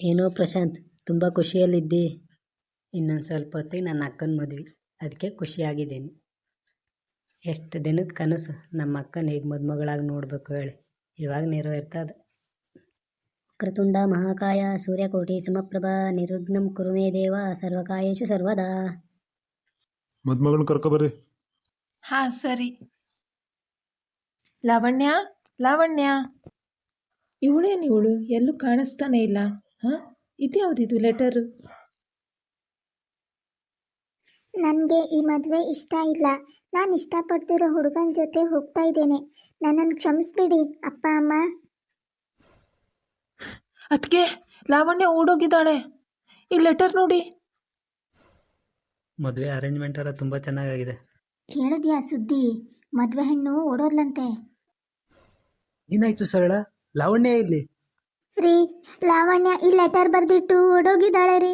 ಏನೋ ಪ್ರಶಾಂತ್ ತುಂಬ ಖುಷಿಯಲ್ಲಿದ್ದಿ. ಇನ್ನೊಂದು ಸ್ವಲ್ಪ ಹೊತ್ತಿಗೆ ನನ್ನ ಅಕ್ಕನ ಮದುವೆ. ಅದಕ್ಕೆ ಖುಷಿಯಾಗಿದ್ದೀನಿ. ಎಷ್ಟು ದಿನದ ಕನಸು. ನಮ್ಮ ಅಕ್ಕನ ಈಗ ಮದುಮಗಳಾಗಿ ನೋಡಬೇಕು ಹೇಳಿ. ಇವಾಗ ನೆರವೇರ್ತದೆ. ಕೃತುಂಡ ಮಹಾಕಾಯ ಸೂರ್ಯಕೋಟಿ ಸಮಪ್ರಭಾ ನಿರುಗ್ನಂ ಕುರುಮೇ ದೇವ ಸರ್ವಕಾಯೇಶು ಸರ್ವದಾ. ಮದ್ಮಗಳನ್ನ ಕರ್ಕೊಬರ್ರಿ ಹಾ ಸರಿ. ಲಾವಣ್ಯ ಲಾವಣ್ಯ. ಇವಳೇನು ಇವಳು? ಎಲ್ಲೂ ಕಾಣಿಸ್ತಾನೆ ಇಲ್ಲ. ಹಾಂ? ಇದ್ಯಾವುದಿದು ಲೆಟರು ನನಗೆ ಈ ಮದುವೆ ಇಷ್ಟ ಇಲ್ಲ. ನಾನು ಇಷ್ಟಪಡ್ತಿರೋ ಹುಡುಗನ ಜೊತೆ ಹೋಗ್ತಾ ಇದ್ದೇನೆ. ನನ್ನನ್ನು ಕ್ಷಮಿಸ್ಬಿಡಿ ಅಪ್ಪ ಅಮ್ಮ. ಅದಕ್ಕೆ ಲಾವಣ್ಯ ಓಡೋಗಿದ್ದಾಳೆ. ಈ ಲೆಟರ್ ನೋಡಿ. ಮದುವೆ ಅರೇಂಜ್ಮೆಂಟ್ ಎಲ್ಲ ತುಂಬ ಚೆನ್ನಾಗಾಗಿದೆ. ಕೇಳಿದ್ಯಾ ಸುದ್ದಿ? ಮದುವೆ ಹೆಣ್ಣು ಓಡೋದ್ಲಂತೆ. ಏನಾಯ್ತು ಸರಳ? ಲಾವಣ್ಯ ಇಲ್ಲಿ ರೀ ಲಾವಣ್ಯ ಈ ಲೆಟರ್ ಬರೆದಿಟ್ಟು ಓಡೋಗಿದ್ದಾಳೆ ರೀ.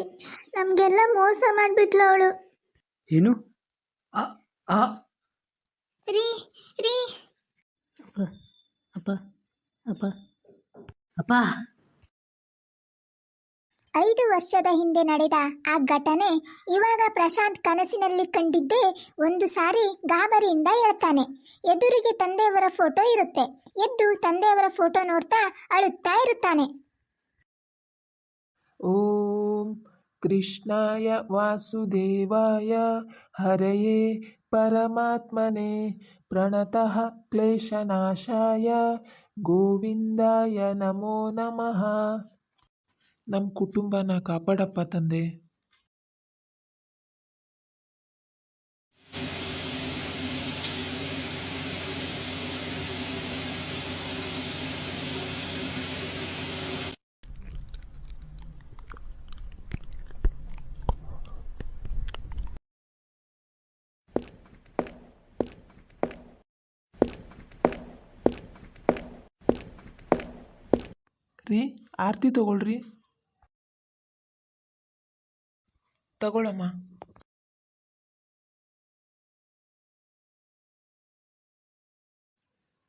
ನಮಗೆಲ್ಲ ಮೋಸ ಮಾಡಿಬಿಟ್ಲು ಅವಳು. ಏನು? ಆ ಆ. ರೀ ರೀ. ಅಪ್ಪ ಅಪ್ಪ ಅಪ್ಪ ಅಪ್ಪ. ಐದು ವರ್ಷದ ಹಿಂದೆ ನಡೆದ ಆ ಘಟನೆ ಇವಾಗ ಪ್ರಶಾಂತ್ ಕನಸಿನಲ್ಲಿ ಕಂಡಿದ್ದೇ ಒಂದು ಸಾರಿ ಗಾಬರಿಯಿಂದ ಹೇಳ್ತಾನೆ. ಎದುರಿಗೆ ತಂದೆಯವರ ಫೋಟೋ ಇರುತ್ತೆ. ಎದ್ದು ತಂದೆಯವರ ಫೋಟೋ ನೋಡ್ತಾ ಅಳುತ್ತಾ ಇರುತ್ತಾನೆ. ಓಂ ಕೃಷ್ಣಾಯ ವಾಸುದೇವಾಯ ಹರೆಯೇ ಪರಮಾತ್ಮನೆ ಪ್ರಣತಃ ಕ್ಲೇಶನಾಶಾಯ ಗೋವಿಂದಾಯ ನಮೋ ನಮಃ. ನಮ್ಮ ಕುಟುಂಬನ ಕಾಪಾಡಪ್ಪ ತಂದೆ. ರೀ ಆರತಿ ತಗೊಳ್ರಿ. ತಗೊಳಮ್ಮ.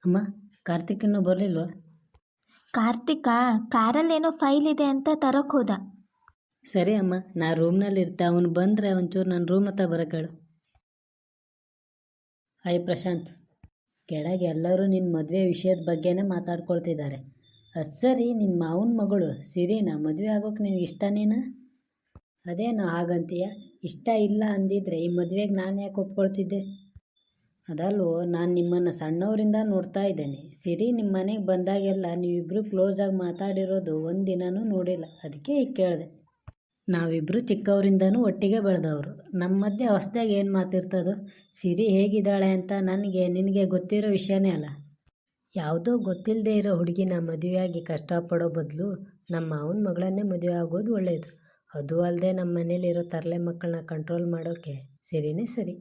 ಅಮ್ಮ ಕಾರ್ತಿಕ್ ಇನ್ನೂ ಬರಲಿಲ್ವಾ? ಕಾರ್ತಿಕ ಕಾರಲ್ಲೇನೋ ಫೈಲ್ ಇದೆ ಅಂತ ತರಕ್ ಹೋದ. ಸರಿ ಅಮ್ಮ ನಾ ರೂಮ್ನಲ್ಲಿ ಇರ್ತೆ ಅವನು ಬಂದರೆ ಒಂಚೂರು ನನ್ನ ರೂಮ್ ಹತ್ರ ಬರಕಳು ಹೇಳು. ಹಾಯ್ ಪ್ರಶಾಂತ್ ಕೆಳಗೆ ಎಲ್ಲರೂ ನಿನ್ನ ಮದುವೆ ವಿಷಯದ ಬಗ್ಗೆನೇ ಮಾತಾಡ್ಕೊಳ್ತಿದ್ದಾರೆ. ಅದು ಸರಿ ನಿನ್ನ ಮಾವನ ಮಗಳು ಸಿರಿನಾ ಮದುವೆ ಆಗೋಕೆ ನಿನಗೆ ಇಷ್ಟನೇನಾ ಅದೇನೋ ಹಾಗಂತೀಯ? ಇಷ್ಟ ಇಲ್ಲ ಅಂದಿದ್ರೆ ಈ ಮದುವೆಗೆ ನಾನು ಯಾಕೆ ಒಪ್ಕೊಳ್ತಿದ್ದೆ? ಅದಲ್ವೋ ನಾನು ನಿಮ್ಮನ್ನು ಸಣ್ಣವರಿಂದ ನೋಡ್ತಾ ಇದ್ದೇನೆ. ಸಿರಿ ನಿಮ್ಮ ಮನೆಗೆ ಬಂದಾಗೆಲ್ಲ ನೀವಿಬ್ಬರು ಕ್ಲೋಸಾಗಿ ಮಾತಾಡಿರೋದು ಒಂದು ದಿನನೂ ನೋಡಿಲ್ಲ. ಅದಕ್ಕೆ ಈಗ ಕೇಳಿದೆ. ನಾವಿಬ್ಬರು ಚಿಕ್ಕವರಿಂದನೂ ಒಟ್ಟಿಗೆ ಬೆಳೆದವರು. ನಮ್ಮ ಮಧ್ಯೆ ಹೊಸ್ದಾಗಿ ಏನು ಮಾತಿರ್ತದೋ? ಸಿರಿ ಹೇಗಿದ್ದಾಳೆ ಅಂತ ನನಗೆ, ನಿನಗೆ ಗೊತ್ತಿರೋ ವಿಷಯನೇ ಅಲ್ಲ. ಯಾವುದೋ ಗೊತ್ತಿಲ್ಲದೆ ಇರೋ ಹುಡುಗಿನ ಮದುವೆಯಾಗಿ ಕಷ್ಟಪಡೋ ಬದಲು ನಮ್ಮ ಮಾವನ ಮಗಳನ್ನೇ ಮದುವೆ ಆಗೋದು ಒಳ್ಳೆಯದು ಅದು ಅಲ್ಲದೆ ನಮ್ಮ ಮನೇಲಿರೋ ತರಲೆ ಮಕ್ಕಳನ್ನ ಕಂಟ್ರೋಲ್ ಮಾಡೋಕ್ಕೆ ಸರಿಯೇ ಸರಿ.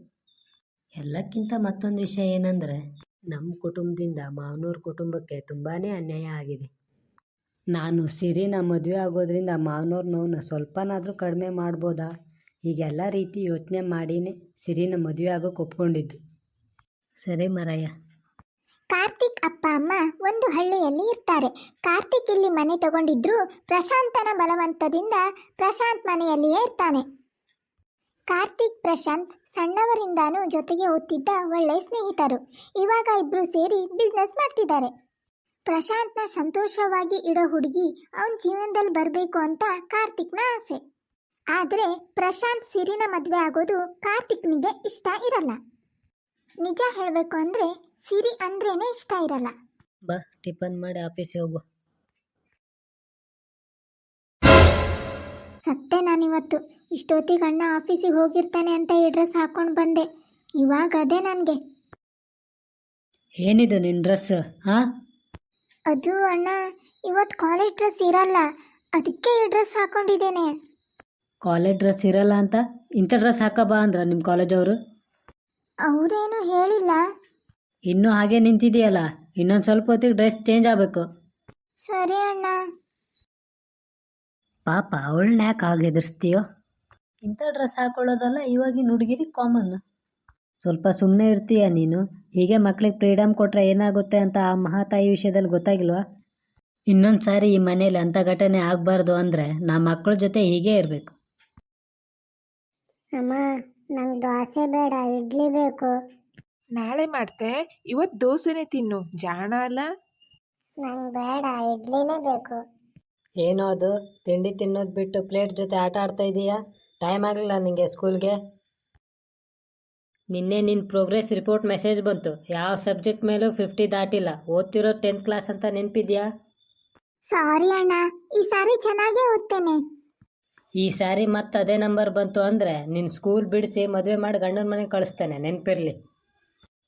ಎಲ್ಲಕ್ಕಿಂತ ಮತ್ತೊಂದು ವಿಷಯ ಏನಂದರೆ ನಮ್ಮ ಕುಟುಂಬದಿಂದ ಮಾವನೂರ ಕುಟುಂಬಕ್ಕೆ ತುಂಬಾ ಅನ್ಯಾಯ ಆಗಿದೆ. ನಾನು ಸಿರಿನ ಮದುವೆ ಆಗೋದ್ರಿಂದ ಮಾವನವ್ರ ನೋವನ್ನ ಸ್ವಲ್ಪನಾದರೂ ಕಡಿಮೆ ಮಾಡ್ಬೋದಾ? ಹೀಗೆಲ್ಲ ರೀತಿ ಯೋಚನೆ ಮಾಡಿನೇ ಸಿರಿನ ಮದುವೆ ಆಗೋಕೆ ಒಪ್ಕೊಂಡಿದ್ದು. ಸರಿ ಮರಯ್ಯ ಕಾರ್ತಿಕ್ ಅಪ್ಪ ಅಮ್ಮ ಒಂದು ಹಳ್ಳಿಯಲ್ಲಿ ಇರ್ತಾರೆ. ಕಾರ್ತಿಕ್ ಇಲ್ಲಿ ಮನೆ ತಗೊಂಡಿದ್ರು ಪ್ರಶಾಂತನ ಬಲವಂತದಿಂದ ಪ್ರಶಾಂತ್ ಮನೆಯಲ್ಲಿಯೇ ಇರ್ತಾನೆ. ಕಾರ್ತಿಕ್ ಪ್ರಶಾಂತ್ ಸಣ್ಣವರಿಂದಾನೂ ಜೊತೆಗೆ ಓದ್ತಿದ್ದ ಒಳ್ಳೆ ಸ್ನೇಹಿತರು. ಇವಾಗ ಇಬ್ರು ಸೇರಿ ಬಿಸ್ನೆಸ್ ಮಾಡ್ತಿದ್ದಾರೆ. ಪ್ರಶಾಂತ್ನ ಸಂತೋಷವಾಗಿ ಇಡೋ ಹುಡುಗಿ ಅವನ ಜೀವನದಲ್ಲಿ ಬರಬೇಕು ಅಂತ ಕಾರ್ತಿಕ್ನ ಆಸೆ. ಆದರೆ ಪ್ರಶಾಂತ್ ಸಿರಿನ ಮದುವೆ ಆಗೋದು ಕಾರ್ತಿಕ್ನಿಗೆ ಇಷ್ಟ ಇರಲ್ಲ. ನಿಜ ಹೇಳಬೇಕು ಅಂದರೆ ಸಿರಿ ಅಂದ್ರೇನೆ ಇಷ್ಟ ಇರಲ್ಲ. ಬಾ ಟಿಫನ್ ಮಾಡಿ ಆಫೀಸಿಗೆ ಹೋಗು. ಸತ್ತೆ ನಾನಿವತ್ತು. ಇಷ್ಟೊತ್ತಿಗೆ ಅಣ್ಣ ಆಫೀಸಿಗೆ ಹೋಗಿರ್ತಾನೆ ಅಂತ ಈ ಡ್ರೆಸ್ ಹಾಕೊಂಡು ಬಂದೆ. ಇವಾಗ ಅದೇ ನನಗೆ. ಏನಿದು ನಿನ್ನ ಡ್ರೆಸ್ ಹಾ ಅದು ಅಣ್ಣ ಇವತ್ತು ಕಾಲೇಜ್ ಡ್ರೆಸ್ ಇರಲ್ಲ. ಅದಕ್ಕೆ ಈ ಡ್ರೆಸ್ ಹಾಕೊಂಡಿದ್ದೇನೆ. ಕಾಲೇಜ್ ಡ್ರೆಸ್ ಇರಲ್ಲ ಅಂತ? ಇಂಥ ಡ್ರೆಸ್ ಹಾಕಬಾ ಅಂದ್ರ ನಿಮ್ಮ ಕಾಲೇಜ್ ಅವರು? ಅವರೇನು ಹೇಳಿಲ್ಲ. ಇನ್ನೂ ಹಾಗೆ ನಿಂತಿದೆಯಲ್ಲ ಇನ್ನೊಂದು ಸ್ವಲ್ಪ ಹೊತ್ತಿಗೆ ಡ್ರೆಸ್ ಚೇಂಜ್ ಆಗಬೇಕು. ಸರಿ ಅಣ್ಣ. ಪಾಪ ಅವಳ ಯಾಕೆ ಹಾಗೆ ಎದುರಿಸ್ತೀಯೋ ಇಂಥ ಡ್ರೆಸ್ ಹಾಕೊಳ್ಳೋದಲ್ಲ ಇವಾಗಿನ ಹುಡುಗಿರಿಗೆ ಕಾಮನ್ ಸ್ವಲ್ಪ ಸುಮ್ಮನೆ ಇರ್ತೀಯ ನೀನು? ಹೀಗೆ ಮಕ್ಳಿಗೆ ಫ್ರೀಡಮ್ ಕೊಟ್ಟರೆ ಏನಾಗುತ್ತೆ ಅಂತ ಆ ಮಹಾತಾಯಿ ವಿಷಯದಲ್ಲಿ ಗೊತ್ತಾಗಿಲ್ವಾ? ಇನ್ನೊಂದು ಸಾರಿ ಈ ಮನೇಲಿ ಅಂಥ ಘಟನೆ ಆಗಬಾರ್ದು ಅಂದರೆ ನಾ ಮಕ್ಕಳ ಜೊತೆ ಹೀಗೆ ಇರಬೇಕು. ಅಮ್ಮ ನಂಗೆ ದೋಸೆ ಬೇಡ ಇಡ್ಲಿ ಬೇಕು. ನಾಳೆ ಮಾಡ್ತೆ. ಇವತ್ತು ದೋಸೆನೇ ತಿನ್ನು. ಜಾಣ ಅಲ್ಲ? ನಂಗೆ ಬೇಡ ಇಡ್ಲಿನೇ ಬೇಕು. ಏನೋ ಅದು. ತಿಂಡಿ ತಿನ್ನೋದು ಬಿಟ್ಟು ಪ್ಲೇಟ್ ಜೊತೆ ಆಟ ಆಡ್ತಾ ಇದೀಯಾ? ಟೈಮ್ ಆಗಲಿಲ್ಲ ನಿಂಗೆ ಸ್ಕೂಲ್ಗೆ? ನಿನ್ನೆ ನಿನ್ನ ಪ್ರೋಗ್ರೆಸ್ ರಿಪೋರ್ಟ್ ಮೆಸೇಜ್ ಬಂತು. ಯಾವ ಸಬ್ಜೆಕ್ಟ್ ಮೇಲೂ ಫಿಫ್ಟಿ ದಾಟಿಲ್ಲ. ಓದ್ತಿರೋ ಟೆಂತ್ ಕ್ಲಾಸ್ ಅಂತ ನೆನಪಿದ್ಯಾ? ಸಾರಿ ಅಣ್ಣ. ಈ ಸಾರಿ ಚೆನ್ನಾಗೇ ಓದ್ತೇನೆ. ಈ ಸಾರಿ ಮತ್ತೆ ಅದೇ ನಂಬರ್ ಬಂತು ಅಂದರೆ ನಿನ್ನ ಸ್ಕೂಲ್ ಬಿಡಿಸಿ ಮದುವೆ ಮಾಡಿ ಗಂಡನ ಮನೆಗೆ ಕಳಿಸ್ತೇನೆ. ನೆನಪಿರಲಿ.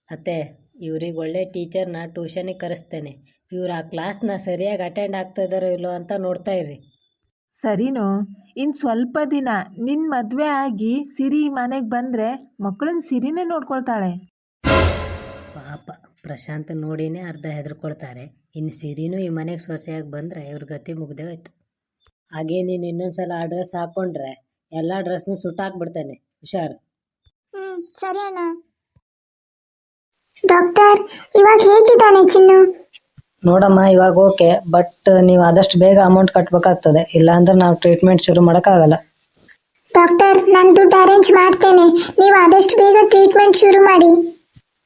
ಅತ್ತೆ ಇವ್ರಿಗೆ ಒಳ್ಳೆ ಟೀಚರ್ನ ಟ್ಯೂಷನಿಗೆ ಕರೆಸ್ತೇನೆ. ಇವ್ರು ಆ ಕ್ಲಾಸ್ನ ಸರಿಯಾಗಿ ಅಟೆಂಡ್ ಆಗ್ತಾ ಇದ್ದಾರೋ ಇಲ್ಲೋ ಅಂತ ನೋಡ್ತಾ ಇರ್ರಿ. ಸರಿನೋ ಇನ್ನು ಸ್ವಲ್ಪ ದಿನ ನಿನ್ನ ಮದುವೆ ಆಗಿ ಸಿರಿ ಮನೆಗೆ ಬಂದರೆ ಮಕ್ಕಳನ್ನ ಸಿರಿನೇ ನೋಡ್ಕೊಳ್ತಾಳೆ. ಪಾಪ ಪ್ರಶಾಂತ್ ನೋಡಿನೇ ಅರ್ಧ ಹೆದರ್ಕೊಳ್ತಾರೆ. ಇನ್ನು ಸಿರಿನೂ ಈ ಮನೆಗೆ ಸೊಸೆಯಾಗಿ ಬಂದರೆ ಇವ್ರ ಗತಿ ಮುಗ್ದೇ ಹೋಯ್ತು ಹಾಗೇ ನೀನು ಇನ್ನೊಂದ್ಸಲ ಆ ಡ್ರೆಸ್ ಹಾಕ್ಕೊಂಡ್ರೆ ಎಲ್ಲ ಡ್ರೆಸ್ನು ಸುಟ್ಟಾಕ್ಬಿಡ್ತೇನೆ. ಹುಷಾರು. ಹ್ಞೂ ಸರಿ ಅಣ್ಣ. ಡಾಕ್ಟರ್ ಇವಾಗ ಹೇಗಿದ್ದಾನೆ ಚಿನ್ನು? ನೋಡಮ್ಮ ಇವಾಗ ಓಕೆ ಬಟ್ ನೀವು ಆದಷ್ಟು ಬೇಗ ಅಮೌಂಟ್ ಕಟ್ಟಬೇಕಾಗ್ತದೆ ಇಲ್ಲಾಂದ್ರೆ ನಾವು ಟ್ರೀಟ್ಮೆಂಟ್ ಶುರು ಮಾಡೋಕ್ಕಾಗಲ್ಲ. ಡಾಕ್ಟರ್ ನಾನು ದುಡ್ಡು ಅರೇಂಜ್ ಮಾಡ್ತೇನೆ. ನೀವು ಆದಷ್ಟು ಬೇಗ ಟ್ರೀಟ್ಮೆಂಟ್ ಶುರು ಮಾಡಿ.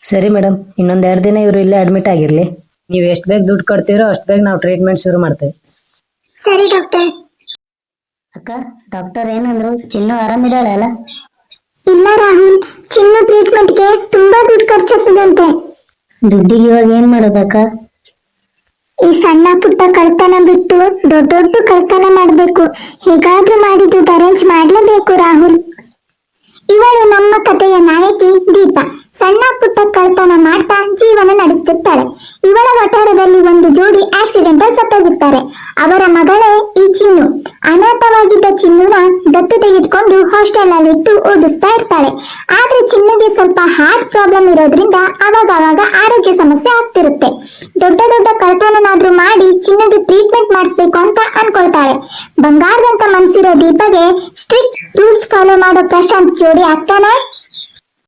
ಸರಿ ಮೇಡಮ್ ಇನ್ನೊಂದು ಎರಡು ದಿನ ಇವರು ಇಲ್ಲೇ ಅಡ್ಮಿಟ್ ಆಗಿರಲಿ. ನೀವು ಎಷ್ಟು ಬೇಗ ದುಡ್ಡು ಕೊಡ್ತೀರೋ ಅಷ್ಟು ಬೇಗ ನಾವು ಟ್ರೀಟ್ಮೆಂಟ್ ಶುರು ಮಾಡ್ತೇವೆ. ಸರಿ ಡಾಕ್ಟರ್. ಅಕ್ಕ ಡಾಕ್ಟರ್ ಏನಂದ್ರು ಚಿನ್ನು ಆರಾಮಿದ್ದಾಳೆ ಅಲ್ಲ ಇಲ್ಲ ರಾಹುಲ್ ಚಿನ್ನು ಟ್ರೀಟ್ಮೆಂಟ್ಗೆ ತುಂಬಾ ದುಡ್ಡು ಖರ್ಚಾಗ್ತದಂತೆ ದುಡ್ಡಿಗೆ ಇವಾಗ ಏನ್ ಮಾಡೋದಕ್ಕ ಈ ಸಣ್ಣ ಪುಟ್ಟ ಕಳ್ತನ ಬಿಟ್ಟು ದೊಡ್ಡ ದೊಡ್ಡ ಕಳ್ತನ ಮಾಡಬೇಕು. ಹೇಗಾದ್ರೂ ಮಾಡಿ ದುಡ್ಡು ಅರೇಂಜ್ ಮಾಡಲೇಬೇಕು ರಾಹುಲ್. ಇವಳು ನಮ್ಮ ಕಥೆಯ ನಾಯಕಿ ದೀಪ. ಸಣ್ಣ ಪುಟ್ಟ ಕಳ್ತನ ಮಾಡ್ತಾ ಜೀವನ ನಡೆಸ್ತಿರ್ತಾಳೆ ಇವಳ ವಠಾರದಲ್ಲಿ ಒಂದು ಜೋಡಿ ಆಕ್ಸಿಡೆಂಟ್ ಸತ್ತೋಗಿರ್ತಾರೆ. ಅವರ ಮಗಳೇ ಈ ಚಿನ್ನು. ಅನಾಥವಾಗಿದ್ದ ಚಿನ್ನುನ ದತ್ತು ತೆಗೆದುಕೊಂಡು ಹಾಸ್ಟೆಲ್ ಅಲ್ಲಿ ಇಟ್ಟು ಓದಿಸ್ತಾ ಇರ್ತಾಳೆ ಆದ್ರೆ ಚಿನ್ನುಗೆ ಸ್ವಲ್ಪ ಹಾರ್ಟ್ ಪ್ರಾಬ್ಲಮ್ ಇರೋದ್ರಿಂದ ಅವಾಗ ಅವಾಗ ಆರೋಗ್ಯ ಸಮಸ್ಯೆ ಆಗ್ತಿರುತ್ತೆ. ದೊಡ್ಡ ದೊಡ್ಡ ಕಳ್ತನನಾದ್ರೂ ಮಾಡಿ ಚಿನ್ನದ ಟ್ರೀಟ್ಮೆಂಟ್ ಮಾಡಿಸ್ಬೇಕು ಅಂತ ಅನ್ಕೊಳ್ತಾಳೆ. ಬಂಗಾರದಂತ ಮನ್ಸಿರೋ ದೀಪಗೆ ಸ್ಟ್ರಿಕ್ಟ್ ರೂಲ್ಸ್ ಫಾಲೋ ಮಾಡೋ ಪ್ರಶಾಂತ್ ಜೋಡಿ ಆಗ್ತಾನ?